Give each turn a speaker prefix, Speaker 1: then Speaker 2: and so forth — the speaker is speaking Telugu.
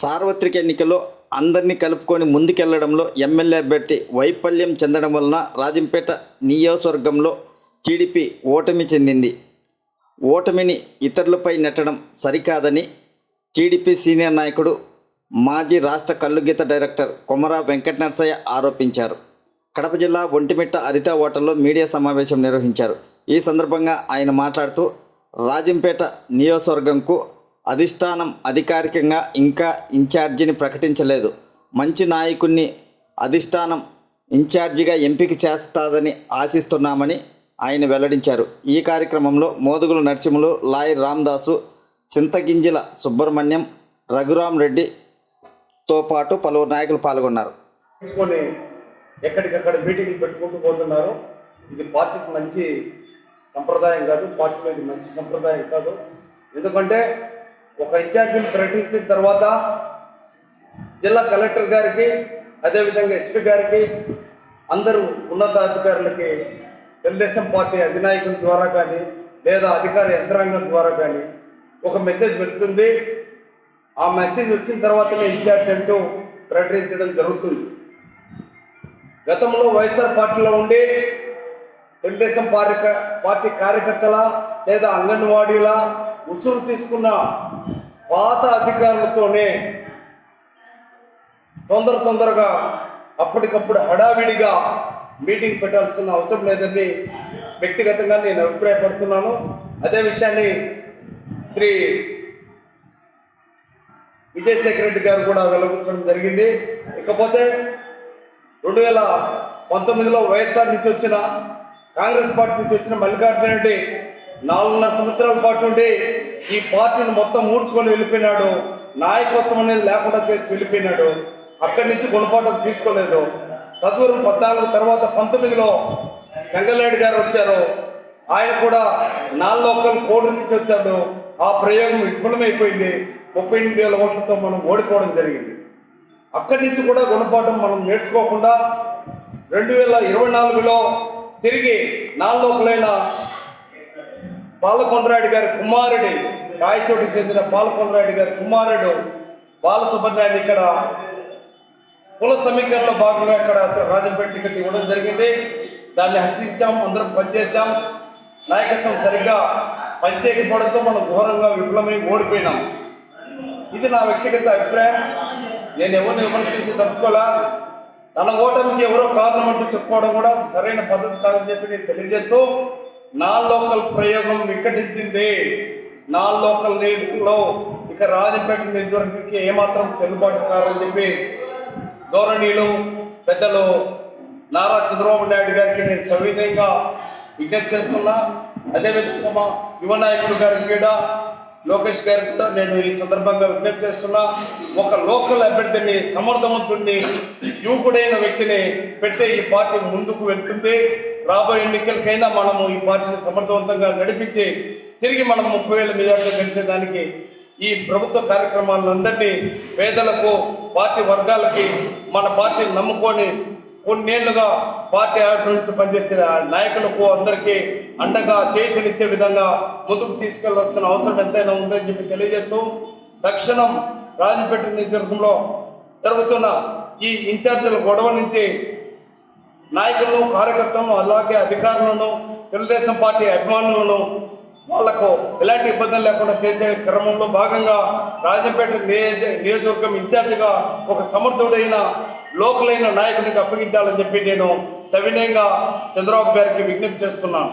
Speaker 1: సార్వత్రిక ఎన్నికల్లో అందరినీ కలుపుకొని ముందుకెళ్ళడంలో ఎమ్మెల్యే అభ్యర్థి వైఫల్యం చెందడం వలన రాజంపేట నియోజకవర్గంలో టీడీపీ ఓటమి చెందింది. ఓటమిని ఇతరులపై నెట్టడం సరికాదని టీడీపీ సీనియర్ నాయకుడు మాజీ రాష్ట్ర కల్లుగీత డైరెక్టర్ కొమరా వెంకట నరసయ్య ఆరోపించారు. కడప జిల్లా ఒంటిమిట్ట హరిత హోటల్లో మీడియా సమావేశం నిర్వహించారు. ఈ సందర్భంగా ఆయన మాట్లాడుతూ రాజంపేట నియోజకవర్గంకు అధిష్టానం అధికారికంగా ఇంకా ఇన్ఛార్జిని ప్రకటించలేదు. మంచి నాయకుణ్ణి అధిష్టానం ఇన్ఛార్జిగా ఎంపిక చేస్తాదని ఆశిస్తున్నామని ఆయన వెల్లడించారు. ఈ కార్యక్రమంలో మోదుగుల నరసింహులు లాయర్ రామ్దాసు చింతగింజల సుబ్రహ్మణ్యం రఘురామ్ రెడ్డితో పాటు పలువురు నాయకులు పాల్గొన్నారు.
Speaker 2: తీసుకొని ఎక్కడికక్కడ మీటింగ్లు పెట్టుకుంటూ పోతున్నారు. ఇది పార్టీకి మంచి సంప్రదాయం కాదు పార్టీలో ఇది మంచి సంప్రదాయం కాదు. ఎందుకంటే ఒక ఇన్ఛార్జిని ప్రకటించిన తర్వాత జిల్లా కలెక్టర్ గారికి అదేవిధంగా ఎస్పీ గారికి అందరూ ఉన్నతాధికారులకి తెలుగుదేశం పార్టీ అధినాయకుల ద్వారా కానీ లేదా అధికార యంత్రాంగం ద్వారా కానీ ఒక మెసేజ్ వెళ్తుంది. ఆ మెసేజ్ వచ్చిన తర్వాతనే ఇన్ఛార్జ్ అంటూ ప్రకటించడం జరుగుతుంది. గతంలో వైఎస్ఆర్ పార్టీలో ఉండి తెలుగుదేశం పార్టీ పార్టీ కార్యకర్తల లేదా అంగన్వాడీల ఉసురు తీసుకున్న పాత అధికారులతోనే తొందర తొందరగా అప్పటికప్పుడు హడావిడిగా మీటింగ్ పెట్టాల్సిన అవసరం లేదని వ్యక్తిగతంగా నేను అభిప్రాయపడుతున్నాను. అదే విషయాన్ని శ్రీ విజయశేఖర రెడ్డి గారు కూడా వెలుగుచడం జరిగింది. ఇకపోతే రెండు వేల పంతొమ్మిదిలో వైఎస్ఆర్ నుంచి వచ్చిన కాంగ్రెస్ పార్టీ నుంచి వచ్చిన మల్లికార్జున రెడ్డి నాలుగున్నర సంవత్సరాల పాటు నుండి ఈ పార్టీని మొత్తం మూడ్చుకొని వెళ్ళిపోయినాడు. నాయకత్వం అనేది లేకుండా చేసి వెళ్ళిపోయినాడు. అక్కడి నుంచి గుణపాఠం తీసుకోలేదు. తదుపరి పద్నాలుగు తర్వాత పంతొమ్మిదిలో చెంగల్నాయుడు గారు వచ్చారు. ఆయన కూడా నాలుగు కోడి నుంచి వచ్చాడు. ఆ ప్రయోగం విఫలమైపోయింది. ముప్పై ఎనిమిది వేల ఓట్లతో మనం ఓడిపోవడం జరిగింది. అక్కడి నుంచి కూడా గుణపాఠం మనం నేర్చుకోకుండా రెండు వేల ఇరవై నాలుగులో తిరిగి నాలుగు నాలుగులైన బాలకొండరాయుడు గారి కుమారుడి రాయచోటికి చెందిన బాలకొండరాయుడు గారి కుమారుడు బాలసుబ్రహ్మణ్యాన్ని ఇక్కడ కుల సమీకరణలో భాగంగా ఇక్కడ రాజంపేట టికెట్ ఇవ్వడం జరిగింది. దాన్ని హర్షించాం అందరం పనిచేశాం. నాయకత్వం సరిగ్గా పనిచేయకపోవడంతో మనం ఘోరంగా విఫలమై ఓడిపోయినాం. ఇది నా వ్యక్తిగత అభిప్రాయం. నేను ఎవరిని విమర్శించి తలుచుకోలే. తన ఓటమికి ఎవరో కారణం అంటూ చెప్పుకోవడం కూడా సరైన పద్ధతి కాదని చెప్పి నేను తెలియజేస్తూ నా లోకల్ ప్రయోగం వికటించింది. నా లోకల్లో ఇక రాజపేట నియోజకవర్గానికి ఏమాత్రం చెల్లుబాటు కాదని చెప్పి ధోరణిలు పెద్దలు నారా చంద్రబాబు నాయుడు గారికి నేను సవినయంగా విజ్ఞప్తి చేస్తున్నా. అదేవిధంగా మా యువ నాయకుడు గారికి కూడా లోకేష్ గారికి కూడా నేను ఈ సందర్భంగా విజ్ఞప్తి చేస్తున్నా. ఒక లోకల్ అభ్యర్థిని సమర్థవంతుడిని యువకుడైన వ్యక్తిని పెట్టే ఈ పార్టీ ముందుకు వెళ్తుంది. రాబోయే ఎన్నికలకైనా మనము ఈ పార్టీని సమర్థవంతంగా నడిపించి తిరిగి మనం ముప్పై వేల మెజార్టీ పెంచేదానికి ఈ ప్రభుత్వ కార్యక్రమాలందరినీ పేదలకు పార్టీ వర్గాలకి మన పార్టీని నమ్ముకొని కొన్నేళ్ళుగా పార్టీ నుంచి పనిచేసిన నాయకులకు అందరికీ అండగా చేతినిచ్చే విధంగా ముందుకు తీసుకెళ్ళాల్సిన అవసరం ఎంతైనా ఉందని చెప్పి తెలియజేస్తూ తక్షణం రాజంపేట నియోజకవర్గంలో జరుగుతున్న ఈ ఇన్ఛార్జీల గొడవ నుంచి నాయకులను కార్యకర్తలను అలాగే అధికారులను తెలుగుదేశం పార్టీ అభిమానులను వాళ్ళకు ఎలాంటి ఇబ్బందులు లేకుండా చేసే క్రమంలో భాగంగా రాజంపేట నియోజ నియోజకవర్గం ఇన్ఛార్జిగా ఒక సమర్థుడైన లోకలైన నాయకునికి అప్పగించాలని చెప్పి నేను సవినయంగా చంద్రబాబు గారికి విజ్ఞప్తి చేస్తున్నాను.